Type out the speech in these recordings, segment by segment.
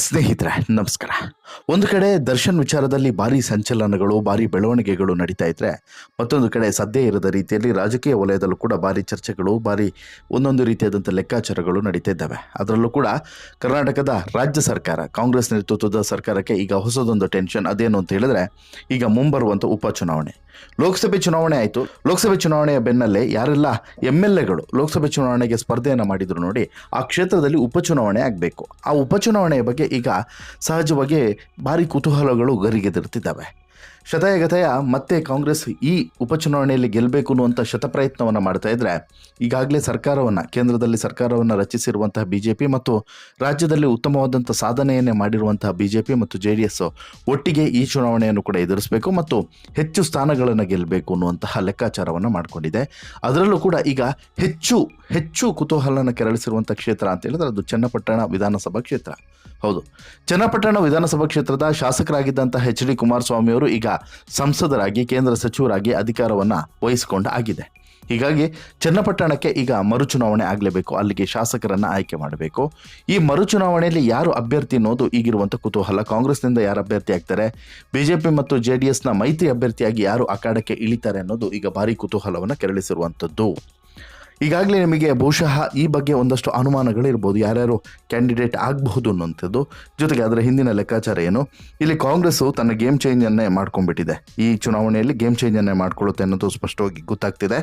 ಸ್ನೇಹಿತರೆ, ನಮಸ್ಕಾರ. ಒಂದು ಕಡೆ ದರ್ಶನ್ ವಿಚಾರದಲ್ಲಿ ಭಾರಿ ಸಂಚಲನಗಳು, ಭಾರಿ ಬೆಳವಣಿಗೆಗಳು ನಡೀತಾ ಇದ್ರೆ, ಮತ್ತೊಂದು ಕಡೆ ಸದ್ಯ ಇರದ ರೀತಿಯಲ್ಲಿ ರಾಜಕೀಯ ವಲಯದಲ್ಲೂ ಕೂಡ ಭಾರಿ ಚರ್ಚೆಗಳು, ಭಾರಿ ಒಂದೊಂದು ರೀತಿಯಾದಂಥ ಲೆಕ್ಕಾಚಾರಗಳು ನಡೀತಾ ಇದ್ದಾವೆ. ಅದರಲ್ಲೂ ಕೂಡ ಕರ್ನಾಟಕದ ರಾಜ್ಯ ಸರ್ಕಾರ, ಕಾಂಗ್ರೆಸ್ ನೇತೃತ್ವದ ಸರ್ಕಾರಕ್ಕೆ ಈಗ ಹೊಸದೊಂದು ಟೆನ್ಷನ್. ಅದೇನು ಅಂತ ಹೇಳಿದ್ರೆ, ಈಗ ಮುಂಬರುವಂಥ ಉಪಚುನಾವಣೆ. ಲೋಕಸಭೆ ಚುನಾವಣೆ ಆಯಿತು. ಲೋಕಸಭೆ ಚುನಾವಣೆಯ ಬೆನ್ನಲ್ಲೇ ಯಾರೆಲ್ಲ ಎಂ ಎಲ್ ಎಗಳು ಲೋಕಸಭೆ ಚುನಾವಣೆಗೆ ಸ್ಪರ್ಧೆಯನ್ನು ಮಾಡಿದ್ರು ನೋಡಿ, ಆ ಕ್ಷೇತ್ರದಲ್ಲಿ ಉಪಚುನಾವಣೆ ಆಗಬೇಕು. ಆ ಉಪಚುನಾವಣೆಯ ಬಗ್ಗೆ ಈಗ ಸಹಜವಾಗಿ ಭಾರಿ ಕುತೂಹಲಗಳು ಗರಿಗೆದರುತ್ತಿದ್ದಾವೆ ಶತಾಯಗತಾಯ ಮತ್ತೆ ಕಾಂಗ್ರೆಸ್ ಈ ಉಪಚುನಾವಣೆಯಲ್ಲಿ ಗೆಲ್ಲಬೇಕು ಅನ್ನುವಂಥ ಶತಪ್ರಯತ್ನವನ್ನು ಮಾಡ್ತಾ ಇದ್ರೆ, ಈಗಾಗಲೇ ಸರ್ಕಾರವನ್ನು, ಕೇಂದ್ರದಲ್ಲಿ ಸರ್ಕಾರವನ್ನು ರಚಿಸಿರುವಂತಹ ಬಿ ಜೆ ಪಿ ಮತ್ತು ರಾಜ್ಯದಲ್ಲಿ ಉತ್ತಮವಾದಂಥ ಸಾಧನೆಯನ್ನೇ ಮಾಡಿರುವಂತಹ ಬಿ ಜೆ ಪಿ ಮತ್ತು ಜೆ ಡಿ ಎಸ್ ಒಟ್ಟಿಗೆ ಈ ಚುನಾವಣೆಯನ್ನು ಕೂಡ ಎದುರಿಸಬೇಕು ಮತ್ತು ಹೆಚ್ಚು ಸ್ಥಾನಗಳನ್ನು ಗೆಲ್ಲಬೇಕು ಅನ್ನುವಂತಹ ಲೆಕ್ಕಾಚಾರವನ್ನು ಮಾಡಿಕೊಂಡಿದೆ. ಅದರಲ್ಲೂ ಕೂಡ ಈಗ ಹೆಚ್ಚು ಹೆಚ್ಚು ಕುತೂಹಲನ ಕೆರಳಿಸಿರುವಂಥ ಕ್ಷೇತ್ರ ಅಂತ ಹೇಳಿದ್ರೆ ಅದು ಚನ್ನಪಟ್ಟಣ ವಿಧಾನಸಭಾ ಕ್ಷೇತ್ರ. ಹೌದು. ಚನ್ನಪಟ್ಟಣ ವಿಧಾನಸಭಾ ಕ್ಷೇತ್ರದ ಶಾಸಕರಾಗಿದ್ದಂಥ ಎಚ್ ಡಿ ಕುಮಾರಸ್ವಾಮಿ ಅವರು ಈಗ ಸಂಸದರಾಗಿ, ಕೇಂದ್ರ ಸಚಿವರಾಗಿ ಅಧಿಕಾರವನ್ನು ವಹಿಸಿಕೊಂಡ ಆಗಿದೆ. ಹೀಗಾಗಿ ಚನ್ನಪಟ್ಟಣಕ್ಕೆ ಈಗ ಮರುಚುನಾವಣೆ ಆಗಲೇಬೇಕು. ಅಲ್ಲಿಗೆ ಶಾಸಕರನ್ನು ಆಯ್ಕೆ ಮಾಡಬೇಕು. ಈ ಮರುಚುನಾವಣೆಯಲ್ಲಿ ಯಾರು ಅಭ್ಯರ್ಥಿ ಅನ್ನೋದು ಈಗಿರುವಂಥ ಕುತೂಹಲ. ಕಾಂಗ್ರೆಸ್ನಿಂದ ಯಾರು ಅಭ್ಯರ್ಥಿ ಆಗ್ತಾರೆ? ಬಿಜೆಪಿ ಮತ್ತು ಜೆ ಡಿ ಮೈತ್ರಿ ಅಭ್ಯರ್ಥಿಯಾಗಿ ಯಾರು ಅಖಾಡಕ್ಕೆ ಇಳಿತಾರೆ ಅನ್ನೋದು ಈಗ ಭಾರಿ ಕುತೂಹಲವನ್ನು ಕೆರಳಿಸಿರುವಂಥದ್ದು ಈಗಾಗಲೇ ನಿಮಗೆ ಬಹುಶಃ ಈ ಬಗ್ಗೆ ಒಂದಷ್ಟು ಅನುಮಾನಗಳಿರ್ಬೋದು, ಯಾರ್ಯಾರು ಕ್ಯಾಂಡಿಡೇಟ್ ಆಗಬಹುದು ಅನ್ನೋಂಥದ್ದು ಜೊತೆಗೆ ಅದರ ಹಿಂದಿನ ಲೆಕ್ಕಾಚಾರ ಏನು? ಇಲ್ಲಿ ಕಾಂಗ್ರೆಸ್ಸು ತನ್ನ ಗೇಮ್ ಚೇಂಜನ್ನೇ ಮಾಡ್ಕೊಂಡ್ಬಿಟ್ಟಿದೆ. ಈ ಚುನಾವಣೆಯಲ್ಲಿ ಗೇಮ್ ಚೇಂಜನ್ನೇ ಮಾಡ್ಕೊಳ್ಳುತ್ತೆ ಅನ್ನೋದು ಸ್ಪಷ್ಟವಾಗಿ ಗೊತ್ತಾಗ್ತಿದೆ.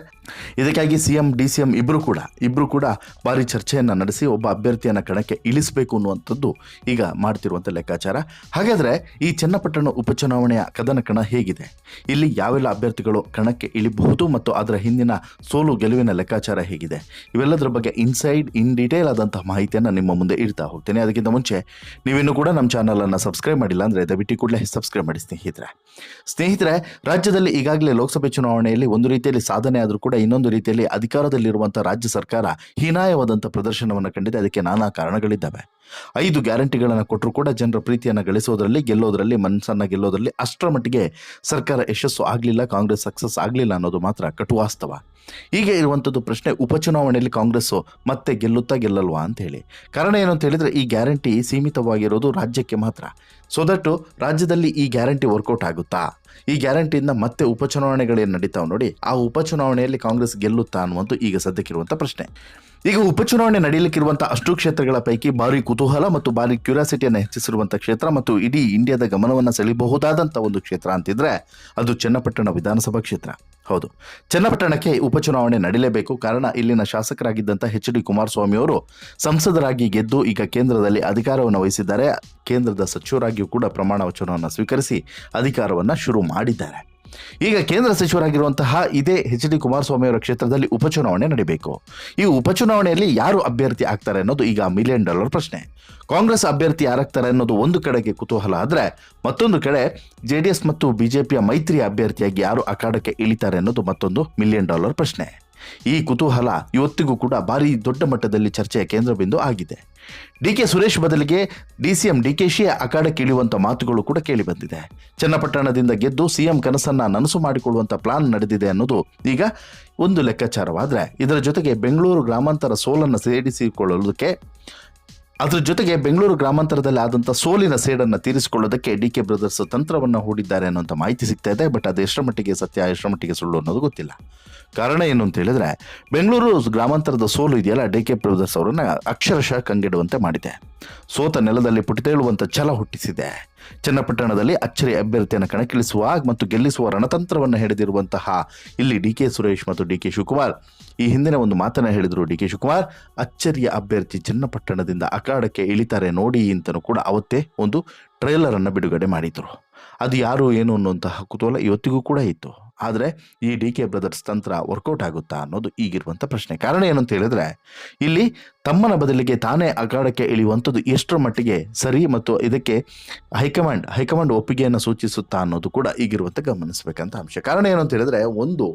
ಇದಕ್ಕಾಗಿ C M D C M ಇಬ್ಬರು ಕೂಡ ಇಬ್ಬರು ಕೂಡ ಭಾರಿ ಚರ್ಚೆಯನ್ನು ನಡೆಸಿ, ಒಬ್ಬ ಅಭ್ಯರ್ಥಿಯನ್ನು ಕಣಕ್ಕೆ ಇಳಿಸಬೇಕು ಅನ್ನುವಂಥದ್ದು ಈಗ ಮಾಡ್ತಿರುವಂಥ ಲೆಕ್ಕಾಚಾರ. ಹಾಗಾದರೆ ಈ ಚನ್ನಪಟ್ಟಣ ಉಪಚುನಾವಣೆಯ ಕದನ ಕಣ ಹೇಗಿದೆ? ಇಲ್ಲಿ ಯಾವೆಲ್ಲ ಅಭ್ಯರ್ಥಿಗಳು ಕಣಕ್ಕೆ ಇಳಿಬಹುದು ಮತ್ತು ಅದರ ಹಿಂದಿನ ಸೋಲು ಗೆಲುವಿನ ಲೆಕ್ಕಾಚಾರ ಹೇಗಿದೆ. ಇವೆಲ್ಲದರ ಬಗ್ಗೆ ಇನ್ಸೈಡ್ ಇನ್ ಡೀಟೇಲ್ ಆದಂತಹ ಮಾಹಿತಿಯನ್ನು ನಿಮ್ಮ ಮುಂದೆ ಇಡ್ತಾ ಹೋಗ್ತೇನೆ. ಅದಕ್ಕಿಂತ ಮುಂಚೆ ನೀವಿನ್ನೂ ಕೂಡ ನಮ್ಮ ಚಾನಲನ್ನು ಸಬ್ಸ್ಕ್ರೈಬ್ ಮಾಡಿಲ್ಲ ಅಂದರೆ ದಯವಿಟ್ಟು ಕೂಡಲೇ ಸಬ್ಸ್ಕ್ರೈಬ್ ಮಾಡಿ ಸ್ನೇಹಿತರೆ. ಸ್ನೇಹಿತರೆ, ರಾಜ್ಯದಲ್ಲಿ ಈಗಾಗಲೇ ಲೋಕಸಭೆ ಚುನಾವಣೆಯಲ್ಲಿ ಒಂದು ರೀತಿಯಲ್ಲಿ ಸಾಧನೆ ಆದರೂ ಕೂಡ ಇನ್ನೊಂದು ರೀತಿಯಲ್ಲಿ ಅಧಿಕಾರದಲ್ಲಿರುವಂಥ ರಾಜ್ಯ ಸರ್ಕಾರ ಹೀನಾಯವಾದಂಥ ಪ್ರದರ್ಶನವನ್ನು ಕಂಡಿದೆ. ಅದಕ್ಕೆ ನಾನಾ ಕಾರಣಗಳಿದ್ದಾವೆ. ಐದು ಗ್ಯಾರಂಟಿಗಳನ್ನು ಕೊಟ್ಟರು ಕೂಡ ಜನರ ಪ್ರೀತಿಯನ್ನು ಗಳಿಸೋದರಲ್ಲಿ, ಗೆಲ್ಲೋದರಲ್ಲಿ, ಮನಸ್ಸನ್ನು ಗೆಲ್ಲೋದರಲ್ಲಿ ಅಷ್ಟರ ಮಟ್ಟಿಗೆ ಸರ್ಕಾರ ಯಶಸ್ಸು ಆಗಲಿಲ್ಲ, ಕಾಂಗ್ರೆಸ್ ಸಕ್ಸಸ್ ಆಗಲಿಲ್ಲ ಅನ್ನೋದು ಮಾತ್ರ ಕಟು ವಾಸ್ತವ ಹೀಗೆ ಇರುವಂಥದ್ದು ಪ್ರಶ್ನೆ, ಉಪಚುನಾವಣೆಯಲ್ಲಿ ಕಾಂಗ್ರೆಸ್ಸು ಮತ್ತೆ ಗೆಲ್ಲುತ್ತಾ ಗೆಲ್ಲಲ್ವಾ ಅಂತ ಹೇಳಿ. ಕಾರಣ ಏನು ಅಂತ ಹೇಳಿದ್ರೆ, ಈ ಗ್ಯಾರಂಟಿ ಸೀಮಿತವಾಗಿರೋದು ರಾಜ್ಯಕ್ಕೆ ಮಾತ್ರ. ಸೊ ದಟ್ ರಾಜ್ಯದಲ್ಲಿ ಈ ಗ್ಯಾರಂಟಿ ವರ್ಕೌಟ್ ಆಗುತ್ತಾ? ಈ ಗ್ಯಾರಂಟಿಯಿಂದ ಮತ್ತೆ ಉಪಚುನಾವಣೆಗಳೇನು ನಡೀತಾವೆ ನೋಡಿ, ಆ ಉಪಚುನಾವಣೆಯಲ್ಲಿ ಕಾಂಗ್ರೆಸ್ ಗೆಲ್ಲುತ್ತಾ ಅನ್ನುವಂಥ ಈಗ ಸದ್ಯಕ್ಕಿರುವಂಥ ಪ್ರಶ್ನೆ. ಈಗ ಉಪಚುನಾವಣೆ ನಡೆಯಲಿಕ್ಕಿರುವಂಥ ಅಷ್ಟು ಕ್ಷೇತ್ರಗಳ ಪೈಕಿ ಭಾರಿ ಕುತೂಹಲ ಮತ್ತು ಭಾರಿ ಕ್ಯೂರಿಯಾಸಿಟಿಯನ್ನು ಹೆಚ್ಚಿಸಿರುವಂಥ ಕ್ಷೇತ್ರ ಮತ್ತು ಇಡೀ ಇಂಡಿಯಾದ ಗಮನವನ್ನು ಸೆಳೆಯಬಹುದಾದಂಥ ಒಂದು ಕ್ಷೇತ್ರ ಅಂತಿದ್ರೆ, ಅದು ಚನ್ನಪಟ್ಟಣ ವಿಧಾನಸಭಾ ಕ್ಷೇತ್ರ. ಹೌದು. ಚನ್ನಪಟ್ಟಣಕ್ಕೆ ಉಪಚುನಾವಣೆ ನಡೆಯಲೇಬೇಕು ಕಾರಣ ಇಲ್ಲಿನ ಶಾಸಕರಾಗಿದ್ದಂಥ ಎಚ್ ಡಿ ಕುಮಾರಸ್ವಾಮಿ ಅವರು ಸಂಸದರಾಗಿ ಗೆದ್ದು ಈಗ ಕೇಂದ್ರದಲ್ಲಿ ಅಧಿಕಾರವನ್ನು ವಹಿಸಿದ್ದಾರೆ. ಕೇಂದ್ರದ ಸಚಿವರಾಗಿಯೂ ಕೂಡ ಪ್ರಮಾಣ ವಚನವನ್ನು ಸ್ವೀಕರಿಸಿ ಅಧಿಕಾರವನ್ನು ಶುರು ಮಾಡಿದ್ದಾರೆ. ಈಗ ಕೇಂದ್ರ ಸಚಿವರಾಗಿರುವಂತಹ ಇದೇ ಎಚ್ ಡಿ ಕುಮಾರಸ್ವಾಮಿ ಅವರ ಕ್ಷೇತ್ರದಲ್ಲಿ ಉಪಚುನಾವಣೆ ನಡೀಬೇಕು. ಈ ಉಪಚುನಾವಣೆಯಲ್ಲಿ ಯಾರು ಅಭ್ಯರ್ಥಿ ಆಗ್ತಾರೆ ಅನ್ನೋದು ಈಗ ಮಿಲಿಯನ್ ಡಾಲರ್ ಪ್ರಶ್ನೆ. ಕಾಂಗ್ರೆಸ್ ಅಭ್ಯರ್ಥಿ ಯಾರಾಗ್ತಾರೆ ಅನ್ನೋದು ಒಂದು ಕಡೆಗೆ ಕುತೂಹಲ ಆದರೆ ಮತ್ತೊಂದು ಕಡೆ ಜೆ ಡಿ ಎಸ್ ಮತ್ತು ಬಿಜೆಪಿಯ ಮೈತ್ರಿ ಅಭ್ಯರ್ಥಿಯಾಗಿ ಯಾರು ಅಖಾಡಕ್ಕೆ ಇಳಿತಾರೆ ಅನ್ನೋದು ಮತ್ತೊಂದು ಮಿಲಿಯನ್ ಡಾಲರ್ ಪ್ರಶ್ನೆ. ಈ ಕುತೂಹಲ ಇವತ್ತಿಗೂ ಕೂಡ ಭಾರಿ ದೊಡ್ಡ ಮಟ್ಟದಲ್ಲಿ ಚರ್ಚೆಯ ಕೇಂದ್ರಬಿಂದು ಆಗಿದೆ. ಡಿ ಕೆ ಸುರೇಶ್ ಬದಲಿಗೆ D C M D K she ಅಖಾಡಕ್ಕೆ ಇಳಿಯುವಂಥ ಮಾತುಗಳು ಕೂಡ ಕೇಳಿಬಂದಿದೆ ಚನ್ನಪಟ್ಟಣದಿಂದ ಗೆದ್ದು ಸಿಎಂ ಕನಸನ್ನು ನನಸು ಮಾಡಿಕೊಳ್ಳುವಂಥ ಪ್ಲಾನ್ ನಡೆದಿದೆ ಅನ್ನೋದು ಈಗ ಒಂದು ಲೆಕ್ಕಾಚಾರವಾದರೆ. ಇದರ ಜೊತೆಗೆ ಬೆಂಗಳೂರು ಗ್ರಾಮಾಂತರ ಸೋಲನ್ನು ಸೇರಿಸಿಕೊಳ್ಳೋದಕ್ಕೆ ಅದರ ಜೊತೆಗೆ ಬೆಂಗಳೂರು ಗ್ರಾಮಾಂತರದಲ್ಲಿ ಆದಂಥ ಸೋಲಿನ ಸೇಡನ್ನು ತೀರಿಸಿಕೊಳ್ಳೋದಕ್ಕೆ ಡಿ ಕೆ ಬ್ರದರ್ಸ್ ತಂತ್ರವನ್ನು ಹೂಡಿದ್ದಾರೆ ಅನ್ನೋಂಥ ಮಾಹಿತಿ ಸಿಗ್ತಾ ಇದೆ, ಬಟ್ ಅದು ಎಷ್ಟರ ಮಟ್ಟಿಗೆ ಸತ್ಯ, ಎಷ್ಟರ ಮಟ್ಟಿಗೆ ಸುಳ್ಳು ಅನ್ನೋದು ಗೊತ್ತಿಲ್ಲ. ಕಾರಣ ಏನು ಅಂತ ಹೇಳಿದ್ರೆ, ಬೆಂಗಳೂರು ಗ್ರಾಮಾಂತರದ ಸೋಲು ಇದೆಯಲ್ಲ, ಡಿ ಕೆ ಬ್ರದರ್ಸ್ ಅವರನ್ನು ಅಕ್ಷರಶಃ ಕಂಗೆಡುವಂತೆ ಮಾಡಿದೆ. ಸೋತ ನೆಲದಲ್ಲಿ ಪುಟಿತೇಳುವಂಥ ಛಲ ಹುಟ್ಟಿಸಿದೆ. ಚನ್ನಪಟ್ಟಣದಲ್ಲಿ ಅಚ್ಚರಿ ಅಭ್ಯರ್ಥಿಯನ್ನು ಕಣಕ್ಕಿಳಿಸುವ ಮತ್ತು ಗೆಲ್ಲಿಸುವ ರಣತಂತ್ರವನ್ನು ಹಿಡಿದಿರುವಂತಹ ಇಲ್ಲಿ ಡಿ ಕೆ ಸುರೇಶ್ ಮತ್ತು ಡಿ ಕೆ ಶಿವಕುಮಾರ್. ಈ ಹಿಂದಿನ ಒಂದು ಮಾತನ್ನು ಹೇಳಿದರು ಡಿ ಕೆ ಶಿವಕುಮಾರ್, ಅಚ್ಚರಿಯ ಅಭ್ಯರ್ಥಿ ಚನ್ನಪಟ್ಟಣದಿಂದ ಅಖಾಡಕ್ಕೆ ಇಳಿತಾರೆ ನೋಡಿ ಅಂತಲೂ ಕೂಡ ಅವತ್ತೇ ಒಂದು ಟ್ರೈಲರನ್ನು ಬಿಡುಗಡೆ ಮಾಡಿದರು. ಅದು ಯಾರು, ಏನು ಅನ್ನುವಂತಹ ಕುತೂಹಲ ಇವತ್ತಿಗೂ ಕೂಡ ಇತ್ತು. ಆದರೆ ಈ ಡಿ ಕೆ ಬ್ರದರ್ಸ್ ತಂತ್ರ ವರ್ಕೌಟ್ ಆಗುತ್ತಾ ಅನ್ನೋದು ಈಗಿರುವಂಥ ಪ್ರಶ್ನೆ. ಕಾರಣ ಏನು ಅಂತ ಹೇಳಿದ್ರೆ, ಇಲ್ಲಿ ತಮ್ಮನ ಬದಲಿಗೆ ತಾನೇ ಅಖಾಡಕ್ಕೆ ಇಳಿಯುವಂಥದ್ದು ಎಷ್ಟರ ಮಟ್ಟಿಗೆ ಸರಿ ಮತ್ತು ಇದಕ್ಕೆ ಹೈಕಮಾಂಡ್ ಹೈಕಮಾಂಡ್ ಒಪ್ಪಿಗೆಯನ್ನು ಸೂಚಿಸುತ್ತಾ ಅನ್ನೋದು ಕೂಡ ಈಗಿರುವಂಥ ಗಮನಿಸಬೇಕಂತ ಅಂಶ. ಕಾರಣ ಏನು ಅಂತ ಹೇಳಿದ್ರೆ, ಒಂದು,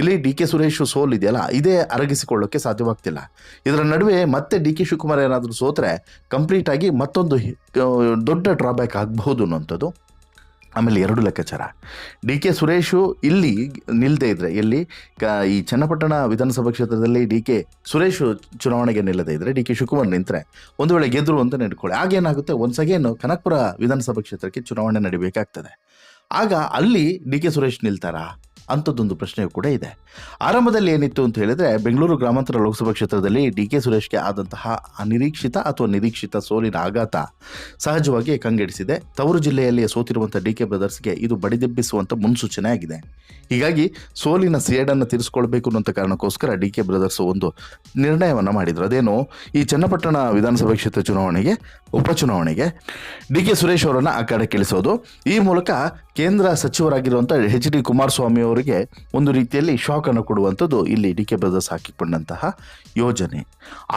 ಇಲ್ಲಿ ಡಿ ಕೆ ಸುರೇಶ್ ಸೋಲ್ ಇದೆಯಲ್ಲ, ಇದೇ ಅರಗಿಸಿಕೊಳ್ಳೋಕ್ಕೆ ಸಾಧ್ಯವಾಗ್ತಿಲ್ಲ. ಇದರ ನಡುವೆ ಮತ್ತೆ ಡಿ ಕೆ ಶಿವಕುಮಾರ್ ಏನಾದರೂ ಸೋತ್ರೆ, ಕಂಪ್ಲೀಟ್ ಆಗಿ ಮತ್ತೊಂದು ದೊಡ್ಡ ಡ್ರಾಬ್ಯಾಕ್ ಆಗಬಹುದು ಅನ್ನೋಂಥದ್ದು ಆಮೇಲೆ ಎರಡು ಲೆಕ್ಕಾಚಾರ. ಡಿ ಕೆ ಸುರೇಶು ಇಲ್ಲಿ ನಿಲ್ಲದೇ ಇದ್ದರೆ ಎಲ್ಲಿ ಕ, ಈ ಚನ್ನಪಟ್ಟಣ ವಿಧಾನಸಭಾ ಕ್ಷೇತ್ರದಲ್ಲಿ ಡಿ ಕೆ ಸುರೇಶು ಚುನಾವಣೆಗೆ ನಿಲ್ಲದೇ ಇದ್ದರೆ ಡಿ ಕೆ ಶಿವಕುಮಾರ್ ನಿಂತರೆ ಒಂದು ವೇಳೆ ಗೆದ್ರು ಅಂತ ನೆಡ್ಕೊಳ್ಳಿ. ಆಗೇನಾಗುತ್ತೆ ಒಂದು ಸಗೇನು ಕನಕಪುರ ವಿಧಾನಸಭಾ ಕ್ಷೇತ್ರಕ್ಕೆ ಚುನಾವಣೆ ನಡಿಬೇಕಾಗ್ತದೆ. ಆಗ ಅಲ್ಲಿ ಡಿ ಕೆ ಸುರೇಶ್ ನಿಲ್ತಾರಾ? ಅಂಥದ್ದೊಂದು ಪ್ರಶ್ನೆಯೂ ಕೂಡ ಇದೆ. ಆರಂಭದಲ್ಲಿ ಏನಿತ್ತು ಅಂತ ಹೇಳಿದರೆ ಬೆಂಗಳೂರು ಗ್ರಾಮಾಂತರ ಲೋಕಸಭಾ ಕ್ಷೇತ್ರದಲ್ಲಿ ಡಿ ಕೆ ಸುರೇಶ್ಗೆ ಆದಂತಹ ಅನಿರೀಕ್ಷಿತ ಅಥವಾ ನಿರೀಕ್ಷಿತ ಸೋಲಿನ ಆಘಾತ ಸಹಜವಾಗಿ ಕಂಗೆಡಿಸಿದೆ. ತವರು ಜಿಲ್ಲೆಯಲ್ಲಿ ಸೋತಿರುವಂಥ ಡಿ ಕೆ ಬ್ರದರ್ಸ್ಗೆ ಇದು ಬಡಿದೆಬ್ಬಿಸುವಂಥ ಮುನ್ಸೂಚನೆ ಆಗಿದೆ. ಹೀಗಾಗಿ ಸೋಲಿನ ಸೇಡನ್ನು ತೀರಿಸಿಕೊಳ್ಬೇಕು ಅನ್ನೋಂಥ ಕಾರಣಕ್ಕೋಸ್ಕರ ಡಿ ಕೆ ಬ್ರದರ್ಸ್ ಒಂದು ನಿರ್ಣಯವನ್ನು ಮಾಡಿದರು. ಅದೇನು ಈ ಚನ್ನಪಟ್ಟಣ ವಿಧಾನಸಭಾ ಕ್ಷೇತ್ರ ಚುನಾವಣೆಗೆ, ಉಪಚುನಾವಣೆಗೆ ಡಿ ಕೆ ಸುರೇಶ್ ಅವರನ್ನು ಆ ಕಡೆ ಕೇಳಿಸೋದು. ಈ ಮೂಲಕ ಕೇಂದ್ರ ಸಚಿವರಾಗಿರುವಂಥ ಎಚ್ ಡಿ ಕುಮಾರಸ್ವಾಮಿ ಅವರಿಗೆ ಒಂದು ರೀತಿಯಲ್ಲಿ ಶಾಕ್ ಅನ್ನು ಕೊಡುವಂಥದ್ದು ಇಲ್ಲಿ ಡಿ ಕೆ ಬ್ರದರ್ಸ್ ಹಾಕಿಕೊಂಡಂತಹ ಯೋಜನೆ.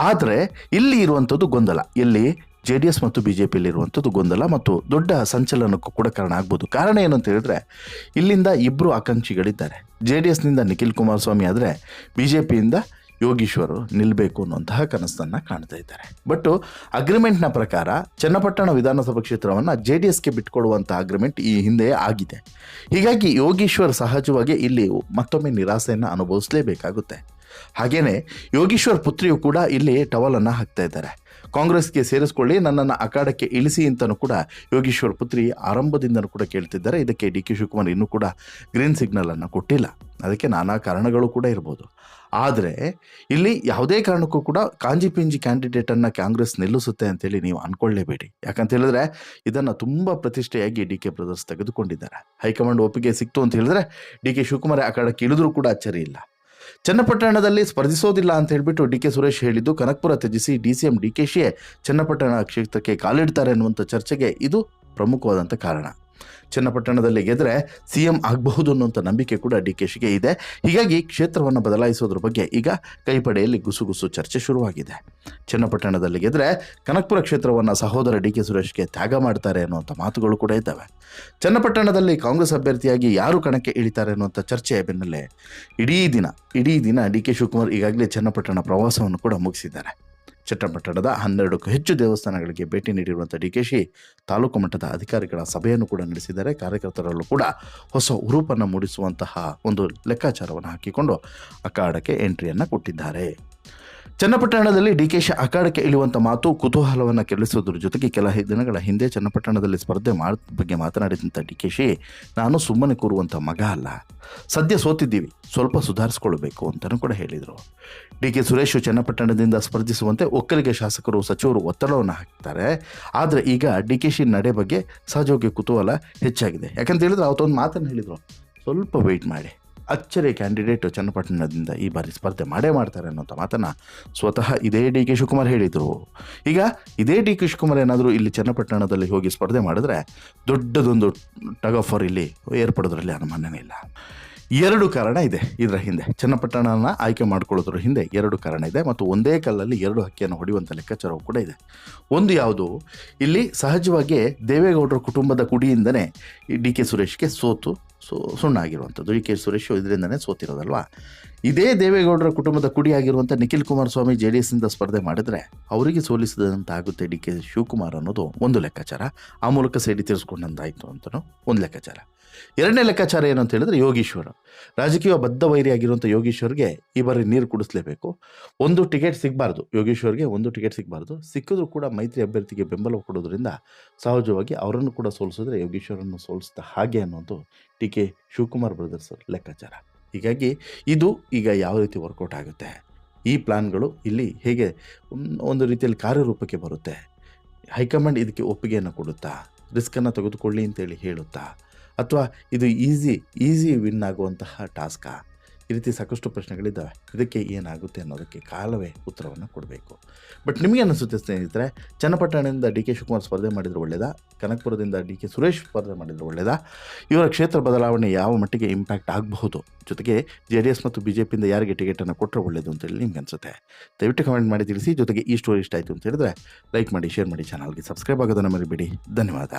ಆದರೆ ಇಲ್ಲಿ ಇರುವಂಥದ್ದು ಗೊಂದಲ. ಇಲ್ಲಿ ಜೆ ಡಿ ಎಸ್ ಮತ್ತು ಬಿ ಜೆ ಪಿಯಲ್ಲಿರುವಂಥದ್ದು ಗೊಂದಲ ಮತ್ತು ದೊಡ್ಡ ಸಂಚಲನಕ್ಕೂ ಕೂಡ ಕಾರಣ ಆಗ್ಬೋದು. ಕಾರಣ ಏನು ಅಂತ ಹೇಳಿದ್ರೆ, ಇಲ್ಲಿಂದ ಇಬ್ಬರು ಆಕಾಂಕ್ಷಿಗಳಿದ್ದಾರೆ. ಜೆ ಡಿ ಎಸ್ನಿಂದ ನಿಖಿಲ್ ಕುಮಾರಸ್ವಾಮಿ ಆದರೆ ಬಿ ಜೆ ಪಿಯಿಂದ ಯೋಗೀಶ್ವರು ನಿಲ್ಲಬೇಕು ಅನ್ನುವಂತಹ ಕನಸನ್ನು ಕಾಣ್ತಾ ಇದ್ದಾರೆ. ಬಟ್ ಅಗ್ರಿಮೆಂಟ್ನ ಪ್ರಕಾರ ಚನ್ನಪಟ್ಟಣ ವಿಧಾನಸಭಾ ಕ್ಷೇತ್ರವನ್ನು ಜೆ ಡಿ ಎಸ್ಗೆ ಬಿಟ್ಕೊಡುವಂಥ ಅಗ್ರಿಮೆಂಟ್ ಈ ಹಿಂದೆ ಆಗಿದೆ. ಹೀಗಾಗಿ ಯೋಗೀಶ್ವರ್ ಸಹಜವಾಗಿ ಇಲ್ಲಿ ಮತ್ತೊಮ್ಮೆ ನಿರಾಸೆಯನ್ನು ಅನುಭವಿಸಲೇಬೇಕಾಗುತ್ತೆ. ಹಾಗೇನೆ ಯೋಗೀಶ್ವರ್ ಪುತ್ರಿಯು ಕೂಡ ಇಲ್ಲಿ ಟವಲನ್ನು ಹಾಕ್ತಾ ಇದ್ದಾರೆ. ಕಾಂಗ್ರೆಸ್ಗೆ ಸೇರಿಸ್ಕೊಳ್ಳಿ, ನನ್ನನ್ನು ಅಖಾಡಕ್ಕೆ ಇಳಿಸಿ ಅಂತಲೂ ಕೂಡ ಯೋಗೀಶ್ವರ್ ಪುತ್ರಿ ಆರಂಭದಿಂದಲೂ ಕೂಡ ಕೇಳ್ತಿದ್ದಾರೆ. ಇದಕ್ಕೆ ಡಿ ಕೆ ಶಿವಕುಮಾರ್ ಇನ್ನೂ ಕೂಡ ಗ್ರೀನ್ ಸಿಗ್ನಲನ್ನು ಕೊಟ್ಟಿಲ್ಲ. ಅದಕ್ಕೆ ನಾನಾ ಕಾರಣಗಳು ಕೂಡ ಇರ್ಬೋದು. ಆದರೆ ಇಲ್ಲಿ ಯಾವುದೇ ಕಾರಣಕ್ಕೂ ಕೂಡ ಕಾಂಜಿ ಪಿಂಜಿ ಕ್ಯಾಂಡಿಡೇಟನ್ನು ಕಾಂಗ್ರೆಸ್ ನಿಲ್ಲಿಸುತ್ತೆ ಅಂತೇಳಿ ನೀವು ಅಂದ್ಕೊಳ್ಳೇಬೇಡಿ ಯಾಕಂತ ಹೇಳಿದ್ರೆ ಇದನ್ನು ತುಂಬ ಪ್ರತಿಷ್ಠೆಯಾಗಿ ಡಿ ಕೆ ಬ್ರದರ್ಸ್ ತೆಗೆದುಕೊಂಡಿದ್ದಾರೆ. ಹೈಕಮಾಂಡ್ ಒಪ್ಪಿಗೆ ಸಿಕ್ತು ಅಂತ ಹೇಳಿದ್ರೆ ಡಿ ಕೆ ಶಿವಕುಮಾರ್ ಅಖಾಡಕ್ಕೆ ಇಳಿದ್ರೂ ಕೂಡ ಅಚ್ಚರಿ ಇಲ್ಲ. ಚನ್ನಪಟ್ಟಣದಲ್ಲಿ ಸ್ಪರ್ಧಿಸೋದಿಲ್ಲ ಅಂತ ಹೇಳಿಬಿಟ್ಟು ಡಿ ಕೆ ಸುರೇಶ್ ಹೇಳಿದ್ದು, ಕನಕಪುರ ತ್ಯಜಿಸಿ D C M D K ಶಿಯೇ Channapatna ಕ್ಷೇತ್ರಕ್ಕೆ ಕಾಲಿಡ್ತಾರೆ ಅನ್ನುವಂಥ ಚರ್ಚೆಗೆ ಇದು ಪ್ರಮುಖವಾದಂಥ ಕಾರಣ. ಚನ್ನಪಟ್ಟಣದಲ್ಲಿ ಗೆದ್ರೆ ಸಿಎಂ ಆಗಬಹುದು ಅನ್ನುವಂಥ ನಂಬಿಕೆ ಕೂಡ ಡಿ ಕೆ ಶಿಗೆ ಇದೆ. ಹೀಗಾಗಿ ಕ್ಷೇತ್ರವನ್ನು ಬದಲಾಯಿಸೋದ್ರ ಬಗ್ಗೆ ಈಗ ಕೈಪಡೆಯಲ್ಲಿ ಗುಸುಗುಸು ಚರ್ಚೆ ಶುರುವಾಗಿದೆ. ಚನ್ನಪಟ್ಟಣದಲ್ಲಿ ಗೆದ್ರೆ ಕನಕಪುರ ಕ್ಷೇತ್ರವನ್ನು ಸಹೋದರ ಡಿ ಕೆ ಸುರೇಶ್ಗೆ ತ್ಯಾಗ ಮಾಡ್ತಾರೆ ಅನ್ನುವಂಥ ಮಾತುಗಳು ಕೂಡ ಇದ್ದಾವೆ. ಚನ್ನಪಟ್ಟಣದಲ್ಲಿ ಕಾಂಗ್ರೆಸ್ ಅಭ್ಯರ್ಥಿಯಾಗಿ ಯಾರು ಕಣಕ್ಕೆ ಇಳಿತಾರೆ ಅನ್ನುವಂಥ ಚರ್ಚೆಯ ಬೆನ್ನಲ್ಲೇ ಇಡೀ ದಿನ ಇಡೀ ದಿನ ಡಿ ಕೆ ಶಿವಕುಮಾರ್ ಈಗಾಗಲೇ ಚನ್ನಪಟ್ಟಣ ಪ್ರವಾಸವನ್ನು ಕೂಡ ಮುಗಿಸಿದ್ದಾರೆ. ಚನ್ನಪಟ್ಟಣದ ಹನ್ನೆರಡಕ್ಕೂ ಹೆಚ್ಚು ದೇವಸ್ಥಾನಗಳಿಗೆ ಭೇಟಿ ನೀಡಿರುವಂಥ ಡಿ ಕೆ ಶಿ ತಾಲೂಕು ಮಟ್ಟದ ಅಧಿಕಾರಿಗಳ ಸಭೆಯನ್ನು ಕೂಡ ನಡೆಸಿದ್ದಾರೆ. ಕಾರ್ಯಕರ್ತರಲ್ಲೂ ಕೂಡ ಹೊಸ ಉರುಪನ್ನು ಮೂಡಿಸುವಂತಹ ಒಂದು ಲೆಕ್ಕಾಚಾರವನ್ನು ಹಾಕಿಕೊಂಡು ಅಖಾಡಕ್ಕೆ ಎಂಟ್ರಿಯನ್ನು ಕೊಟ್ಟಿದ್ದಾರೆ. ಚನ್ನಪಟ್ಟಣದಲ್ಲಿ ಡಿಕೆಶಿ ಅಖಾಡಕ್ಕೆ ಇಳಿಯುವಂಥ ಮಾತು ಕುತೂಹಲವನ್ನು ಕೆರಳಿಸೋದ್ರ ಜೊತೆಗೆ ಕೆಲ ದಿನಗಳ ಹಿಂದೆ ಚನ್ನಪಟ್ಟಣದಲ್ಲಿ ಸ್ಪರ್ಧೆ ಮಾಡ, ಬಗ್ಗೆ ಮಾತನಾಡಿದಂಥ ಡಿ ಕೆ ಶಿ, ನಾನು ಸುಮ್ಮನೆ ಕೂರುವಂಥ ಮಗ ಅಲ್ಲ. ಸದ್ಯ ಸೋತಿದ್ದೀವಿ. ಸ್ವಲ್ಪ ಸುಧಾರಿಸ್ಕೊಳ್ಬೇಕು ಅಂತಲೂ ಕೂಡ ಹೇಳಿದರು. ಡಿ ಕೆ ಸುರೇಶ್ ಚನ್ನಪಟ್ಟಣದಿಂದ ಸ್ಪರ್ಧಿಸುವಂತೆ ಒಕ್ಕಲಿಗೆ ಶಾಸಕರು, ಸಚಿವರು ಒತ್ತಡವನ್ನು ಹಾಕ್ತಾರೆ ಆದರೆ ಈಗ ಡಿ ಕೆ ಶಿ ನಡೆ ಬಗ್ಗೆ ಸಹಜವಾಗಿ ಕುತೂಹಲ ಹೆಚ್ಚಾಗಿದೆ. ಯಾಕಂತ ಹೇಳಿದ್ರೆ ಅವತ್ತೊಂದು ಮಾತನ್ನು ಹೇಳಿದರು. ಸ್ವಲ್ಪ ವೆಯ್ಟ್ ಮಾಡಿ. ಅಚ್ಚರಿ ಕ್ಯಾಂಡಿಡೇಟ್ ಚನ್ನಪಟ್ಟಣದಿಂದ ಈ ಬಾರಿ ಸ್ಪರ್ಧೆ ಮಾಡೇ ಮಾಡ್ತಾರೆ ಅನ್ನೋಂಥ ಮಾತನ್ನು ಸ್ವತಃ ಇದೇ ಡಿ ಕೆ ಶಿವಕುಮಾರ್ ಹೇಳಿದರು. ಈಗ ಇದೇ ಡಿ ಕೆ ಶಿವಕುಮಾರ್ ಏನಾದರೂ ಇಲ್ಲಿ ಚನ್ನಪಟ್ಟಣದಲ್ಲಿ ಹೋಗಿ ಸ್ಪರ್ಧೆ ಮಾಡಿದ್ರೆ ದೊಡ್ಡದೊಂದು ಟಗ್ ಇಲ್ಲಿ ಏರ್ಪಡೋದ್ರಲ್ಲಿ ಅನುಮಾನನೇ ಇಲ್ಲ. ಎರಡು ಕಾರಣ ಇದೆ ಇದರ ಹಿಂದೆ. ಚನ್ನಪಟ್ಟಣನ ಆಯ್ಕೆ ಮಾಡ್ಕೊಳ್ಳೋದ್ರ ಹಿಂದೆ ಎರಡು ಕಾರಣ ಇದೆ ಮತ್ತು ಒಂದೇ ಕಲ್ಲಲ್ಲಿ ಎರಡು ಹಕ್ಕಿಯನ್ನು ಹೊಡೆಯುವಂಥ ಲೆಕ್ಕಾಚಾರವೂ ಕೂಡ ಇದೆ. ಒಂದು ಯಾವುದು? ಇಲ್ಲಿ ಸಹಜವಾಗಿ ದೇವೇಗೌಡರ ಕುಟುಂಬದ ಕುಡಿಯಿಂದನೇ ಡಿ ಕೆ ಸುರೇಶ್ಗೆ ಸೋತು ಸೊ ಸುಣ್ಣ ಆಗಿರುವಂಥದ್ದು ಡಿ ಕೆ ಸುರೇಶ್ ಇದರಿಂದನೇ ಸೋತಿರೋದಲ್ವಾ? ಇದೇ ದೇವೇಗೌಡರ ಕುಟುಂಬದ ಕುಡಿಯಾಗಿರುವಂಥ ನಿಖಿಲ್ ಕುಮಾರಸ್ವಾಮಿ ಜೆ ಡಿ ಎಸ್ನಿಂದ ಸ್ಪರ್ಧೆ ಮಾಡಿದ್ರೆ ಅವರಿಗೆ ಸೋಲಿಸಿದಂತಾಗುತ್ತೆ ಡಿ ಕೆ ಶಿವಕುಮಾರ್ ಅನ್ನೋದು ಒಂದು ಲೆಕ್ಕಾಚಾರ. ಆ ಮೂಲಕ ಸೇಡಿ ತೀರಿಸ್ಕೊಂಡಂತಾಯಿತು ಅಂತಲೂ ಒಂದು ಲೆಕ್ಕಾಚಾರ. ಎರಡನೇ ಲೆಕ್ಕಾಚಾರ ಏನು ಅಂತ ಹೇಳಿದ್ರೆ ಯೋಗೀಶ್ವರ. ರಾಜಕೀಯ ಬದ್ಧ ವೈರಿಯಾಗಿರುವಂಥ ಯೋಗೀಶ್ವರ್ಗೆ ಈ ಬಾರಿ ನೀರು ಕುಡಿಸ್ಲೇಬೇಕು. ಒಂದು ಟಿಕೆಟ್ ಸಿಗಬಾರ್ದು. ಯೋಗೀಶ್ವರ್ಗೆ ಒಂದು ಟಿಕೆಟ್ ಸಿಗಬಾರ್ದು. ಸಿಕ್ಕಿದ್ರೂ ಕೂಡ ಮೈತ್ರಿ ಅಭ್ಯರ್ಥಿಗೆ ಬೆಂಬಲ ಕೊಡೋದ್ರಿಂದ ಸಹಜವಾಗಿ ಅವರನ್ನು ಕೂಡ ಸೋಲಿಸಿದ್ರೆ ಯೋಗೀಶ್ವರನ್ನು ಸೋಲಿಸಿದ ಹಾಗೆ ಅನ್ನೋದು ಟಿ ಕೆ ಶಿವಕುಮಾರ್ ಬ್ರದರ್ಸ್ ಲೆಕ್ಕಾಚಾರ. ಹೀಗಾಗಿ ಇದು ಈಗ ಯಾವ ರೀತಿ ವರ್ಕೌಟ್ ಆಗುತ್ತೆ? ಈ ಪ್ಲಾನ್ಗಳು ಇಲ್ಲಿ ಹೇಗೆ ಒಂದು ರೀತಿಯಲ್ಲಿ ಕಾರ್ಯರೂಪಕ್ಕೆ ಬರುತ್ತೆ? ಹೈಕಮಾಂಡ್ ಇದಕ್ಕೆ ಒಪ್ಪಿಗೆಯನ್ನು ಕೊಡುತ್ತಾ? ರಿಸ್ಕನ್ನು ತೆಗೆದುಕೊಳ್ಳಿ ಅಂತೇಳಿ ಹೇಳುತ್ತಾ? ಅಥವಾ ಇದು ಈಸಿ ಈಸಿ ವಿನ್ ಆಗುವಂತಹ ಟಾಸ್ಕಾ? ಈ ರೀತಿ ಸಾಕಷ್ಟು ಪ್ರಶ್ನೆಗಳಿದ್ದಾವೆ. ಇದಕ್ಕೆ ಏನಾಗುತ್ತೆ ಅನ್ನೋದಕ್ಕೆ ಕಾಲವೇ ಉತ್ತರವನ್ನು ಕೊಡಬೇಕು. ಬಟ್ ನಿಮಗೆ ಅನಿಸುತ್ತೆ ಸ್ನೇಹಿತರೆ, ಚನ್ನಪಟ್ಟಣದಿಂದ ಡಿ ಕೆ ಶಿವಕುಮಾರ್ ಸ್ಪರ್ಧೆ ಮಾಡಿದರೆ ಒಳ್ಳೆಯದ ಕನಕಪುರದಿಂದ ಡಿ ಕೆ ಸುರೇಶ್ ಸ್ಪರ್ಧೆ ಮಾಡಿದರೆ ಒಳ್ಳೆಯದ ಇವರ ಕ್ಷೇತ್ರ ಬದಲಾವಣೆ ಯಾವ ಮಟ್ಟಿಗೆ ಇಂಪ್ಯಾಕ್ಟ್ ಆಗಬಹುದು? ಜೊತೆಗೆ ಜೆ ಡಿ ಎಸ್ ಮತ್ತು ಬಿ ಜೆ ಪಿಯಿಂದ ಯಾರಿಗೆ ಟಿಕೆಟನ್ನು ಕೊಟ್ಟರೆ ಒಳ್ಳೆಯದು ಅಂತೇಳಿ ನಿಮ್ಗೆ ಅನಿಸುತ್ತೆ. ದಯವಿಟ್ಟು ಕಮೆಂಟ್ ಮಾಡಿ ತಿಳಿಸಿ. ಜೊತೆಗೆ ಈ ಸ್ಟೋರಿ ಇಷ್ಟ ಆಯಿತು ಅಂತ ಹೇಳಿದ್ರೆ ಲೈಕ್ ಮಾಡಿ ಶೇರ್ ಮಾಡಿ ಚಾನಲ್ಗೆ ಸಬ್ಸ್ಕ್ರೈಬ್ ಆಗೋದನ್ನು ಮರಿಬೇಡಿ. ಧನ್ಯವಾದ.